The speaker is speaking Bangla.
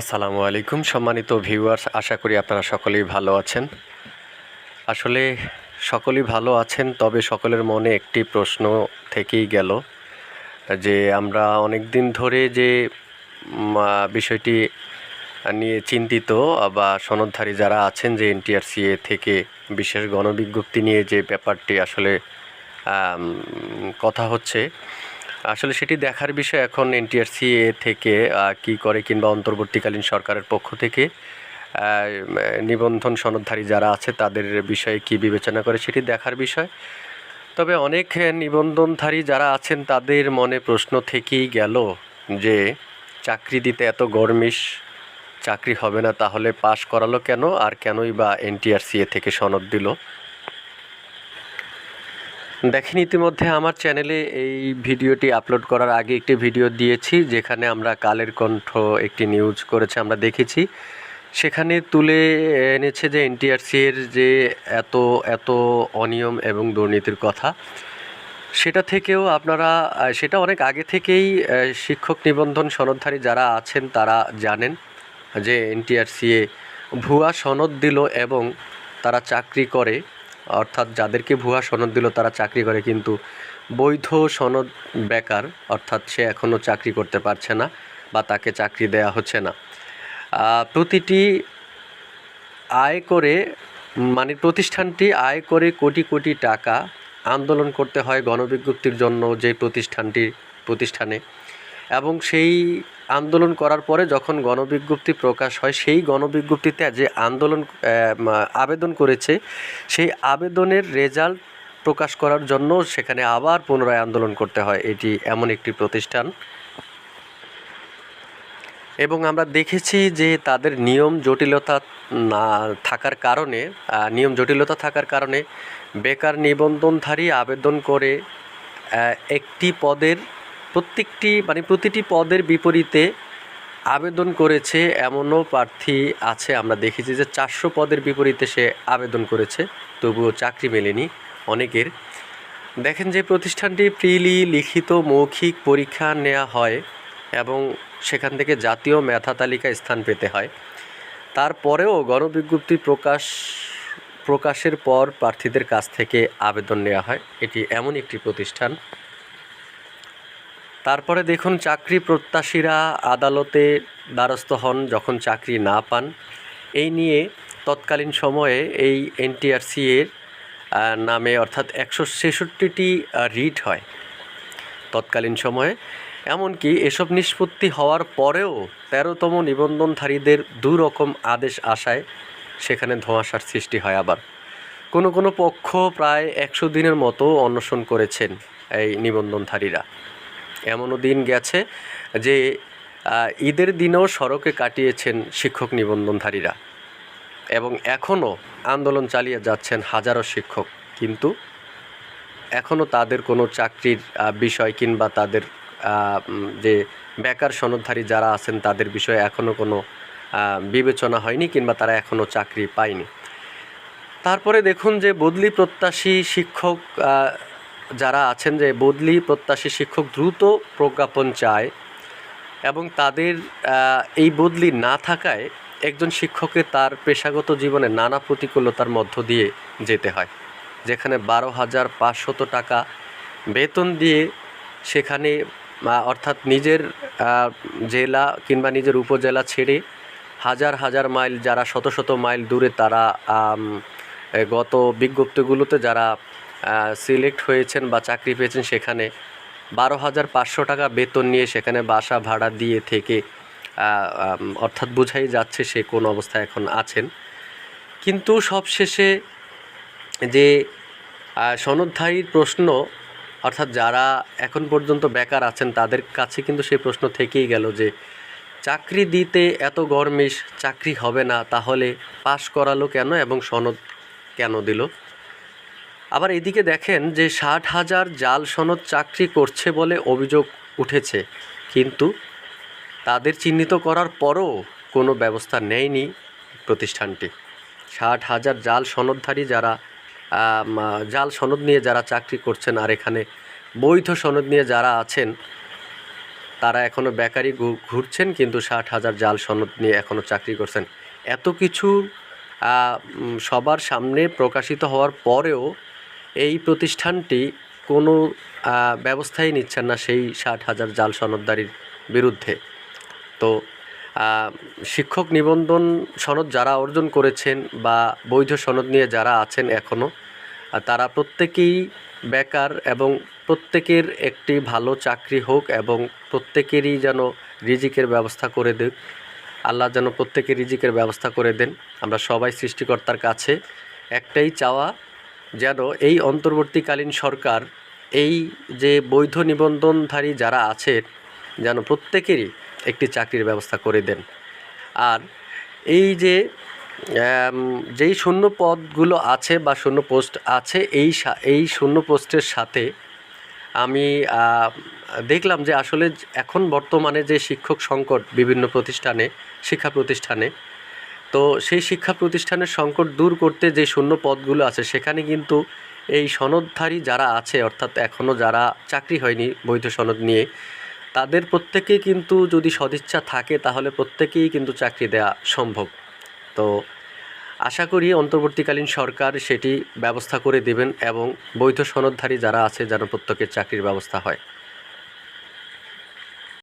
আসসালামু আলাইকুম, সম্মানিত ভিউয়ার্স আশা করি আপনারা সকলেই ভালো আছেন। আসলে সকলেই ভালো আছেন, তবে সকলের মনে একটি প্রশ্ন থেকেই গেল যে আমরা অনেক দিন ধরে যে বিষয়টি নিয়ে চিন্তিত বা সনদধারী যারা আছেন যে এনটিআরসিএ থেকে, বিশেষ গণবিজ্ঞপ্তি নিয়ে যে ব্যাপারটি আসলে কথা হচ্ছে আসলে সেটি দেখার বিষয় এখন এনটিআরসিএ থেকে কি করে কিংবা অন্তর্বর্তীকালীন সরকারের পক্ষ থেকে নিবন্ধন সনদধারী যারা আছে তাদের বিষয়ে কি বিবেচনা করে সেটি দেখার বিষয়। তবে অনেক নিবন্ধনধারী যারা আছেন তাদের মনে প্রশ্ন থেকেই গেল যে, চাকরি দিতে এত গরমিশ চাকরি হবে না তাহলে পাশ করালো কেন? আর কেনই বা এনটিআরসিএ থেকে সনদ দিল? দেখেন, ইতিমধ্যে আমার চ্যানেলে এই ভিডিওটি আপলোড করার আগে একটি ভিডিও দিয়েছি, যেখানে আমরা কালের কণ্ঠ একটি নিউজ করেছে, আমরা দেখেছি। সেখানে তুলে এনেছে যে এনটিআরসি এর যে এত এত অনিয়ম এবং দুর্নীতির কথা, সেটা থেকেও আপনারা, সেটা অনেক আগে থেকেই শিক্ষক নিবন্ধন সনদধারী যারা আছেন, তারা জানেন যে এনটিআরসিএ ভুয়া সনদ দিল এবং তারা চাকরি করে। অর্থাৎ যাদেরকে ভুয়া সনদ দিল তারা চাকরি করে, কিন্তু বৈধ সনদ বেকার, অর্থাৎ সে এখনও চাকরি করতে পারছে না বা তাকে চাকরি দেয়া হচ্ছে না। প্রতিটি আয় করে মানে প্রতিষ্ঠানটি আয় করে কোটি কোটি টাকা আন্দোলন করতে হয় গণবিজ্ঞপ্তির জন্য যে প্রতিষ্ঠানটি, প্রতিষ্ঠানে। এবং সেই আন্দোলন করার পরে যখন গণবিজ্ঞপ্তি প্রকাশ হয়, সেই গণবিজ্ঞপ্তিতে যে আন্দোলন আবেদন করেছে, সেই আবেদনের রেজাল্ট প্রকাশ করার জন্য সেখানে আবার পুনরায় আন্দোলন করতে হয়। এটি এমন একটি প্রতিষ্ঠান। এবং আমরা দেখেছি যে তাদের নিয়ম জটিলতা না থাকার কারণে নিয়ম জটিলতা থাকার কারণে বেকার নিবন্ধনধারী আবেদন করে একটি পদের প্রত্যেকটি মানে প্রতিটি পদের বিপরীতে আবেদন করেছে এমনও প্রার্থী আছে। আমরা দেখেছি যে চারশো পদের বিপরীতে সে আবেদন করেছে, তবুও চাকরি মেলেনি অনেকের। দেখেন যে প্রতিষ্ঠানটি প্রিলি লিখিত মৌখিক পরীক্ষা নেওয়া হয় এবং সেখান থেকে জাতীয় মেধা তালিকায় স্থান পেতে হয়। তারপরেও গণবিজ্ঞপ্তি প্রকাশ, প্রকাশের পর প্রার্থীদের কাছ থেকে আবেদন নেওয়া হয়। এটি এমন একটি প্রতিষ্ঠান তারপরে দেখুন চাকরি প্রত্যাশীরা আদালতে দ্বারস্থ হন যখন চাকরি না পান। এই নিয়ে তৎকালীন সময়ে এই এনটিআরসি এর নামে অর্থাৎ একশো ছেষট্টিটি রিট হয় তৎকালীন সময়ে। এমনকি এসব নিষ্পত্তি হওয়ার পরেও তেরোতম নিবন্ধনধারীদের দু রকম আদেশ আসায় সেখানে ধোঁয়াশার সৃষ্টি হয় আবার। কোনো কোনো পক্ষ প্রায় একশো দিনের মতো অনশন করেছেন এই নিবন্ধনধারীরা। এমনও দিন গেছে যে ঈদের দিনেও সড়কে কাটিয়েছেন শিক্ষক নিবন্ধনধারীরা এবং এখনও আন্দোলন চালিয়ে যাচ্ছেন হাজারো শিক্ষক। কিন্তু এখনও তাদের কোনো চাকরির বিষয় কিংবা তাদের যে বেকার সনদধারী যারা আছেন তাদের বিষয়ে এখনও কোনো বিবেচনা হয়নি কিংবা তারা এখনও চাকরি পায়নি। তারপরে দেখুন যে বদলি প্রত্যাশী শিক্ষক যারা আছেন যে বদলি প্রত্যাশী শিক্ষক দ্রুত প্রজ্ঞাপন চায় এবং তাদের এই বদলি না থাকায় একজন শিক্ষকের তার পেশাগত জীবনে নানা প্রতিকূলতার মধ্য দিয়ে যেতে হয়, যেখানে বারো হাজার পাঁচশত টাকা বেতন দিয়ে সেখানে অর্থাৎ নিজের জেলা কিংবা নিজের উপজেলা ছেড়ে হাজার হাজার মাইল, যারা শত শত মাইল দূরে তারা গত বিজ্ঞপ্তিগুলোতে যারা সিলেক্ট হয়েছেন বা চাকরি পেয়েছেন সেখানে বারো হাজার পাঁচশো টাকা বেতন নিয়ে সেখানে বাসা ভাড়া দিয়ে থেকে অর্থাৎ বোঝাই যাচ্ছে সে কোন অবস্থায় এখন আছেন। কিন্তু সবশেষে যে সনদধারীর প্রশ্ন, অর্থাৎ যারা এখন পর্যন্ত বেকার আছেন তাদের কাছে কিন্তু সেই প্রশ্ন থেকেই গেল যে, চাকরি দিতে এত গরমিশ চাকরি হবে না, তাহলে পাশ করালো কেন এবং সনদ কেন দিল? আবার এদিকে দেখেন যে ষাট হাজার জাল সনদ চাকরি করছে বলে অভিযোগ উঠেছে। কিন্তু তাদের চিহ্নিত করার পরও কোনো ব্যবস্থা নেয়নি প্রতিষ্ঠানটি। ষাট হাজার জাল সনদধারী যারা জাল সনদ নিয়ে যারা চাকরি করছেন আর এখানে বৈধ সনদ নিয়ে যারা আছেন, তারা এখনও বেকারি ঘুরছেন কিন্তু ষাট হাজার জাল সনদ নিয়ে এখনও চাকরি করছেন। এত কিছু সবার সামনে প্রকাশিত হওয়ার পরেও এই প্রতিষ্ঠানটি কোনো ব্যবস্থাই নিচ্ছেন না সেই ষাট হাজার জাল সনদদারির বিরুদ্ধে। তো শিক্ষক নিবন্ধন সনদ যারা অর্জন করেছেন বা বৈধ সনদ নিয়ে যারা আছেন এখনও তারা প্রত্যেকেই বেকার এবং প্রত্যেকের একটি ভালো চাকরি হোক এবং প্রত্যেকেরই যেন রিজিকের ব্যবস্থা করে দেয় আল্লাহ যেন প্রত্যেকের রিজিকের ব্যবস্থা করে দেন। আমরা সবাই সৃষ্টিকর্তার কাছে একটাই চাওয়া যেন এই অন্তর্বর্তীকালীন সরকার, এই যে বৈধ নিবন্ধনধারী যারা আছেন যেন প্রত্যেকেরই একটি চাকরির ব্যবস্থা করে দেন। আর এই যে যেই শূন্য পদগুলো আছে বা শূন্য পোস্ট আছে, এই এই শূন্য পোস্টের সাথে আমি দেখলাম যে আসলে এখন বর্তমানে যে শিক্ষক সংকট বিভিন্ন প্রতিষ্ঠানে, শিক্ষা প্রতিষ্ঠানে তো সেই শিক্ষা প্রতিষ্ঠানের সংকট দূর করতে যে শূন্য পদগুলো আছে, সেখানে কিন্তু এই সনদধারী যারা আছে, অর্থাৎ এখনও যারা চাকরি হয়নি বৈধ সনদ নিয়ে, তাদের প্রত্যেকেই কিন্তু যদি সদিচ্ছা থাকে, তাহলে প্রত্যেকেই কিন্তু চাকরি দেওয়া সম্ভব। তো আশা করি অন্তর্বর্তীকালীন সরকার সেটি ব্যবস্থা করে দেবেন এবং বৈধ সনদধারী যারা আছে, যেন প্রত্যেকের চাকরির ব্যবস্থা হয়।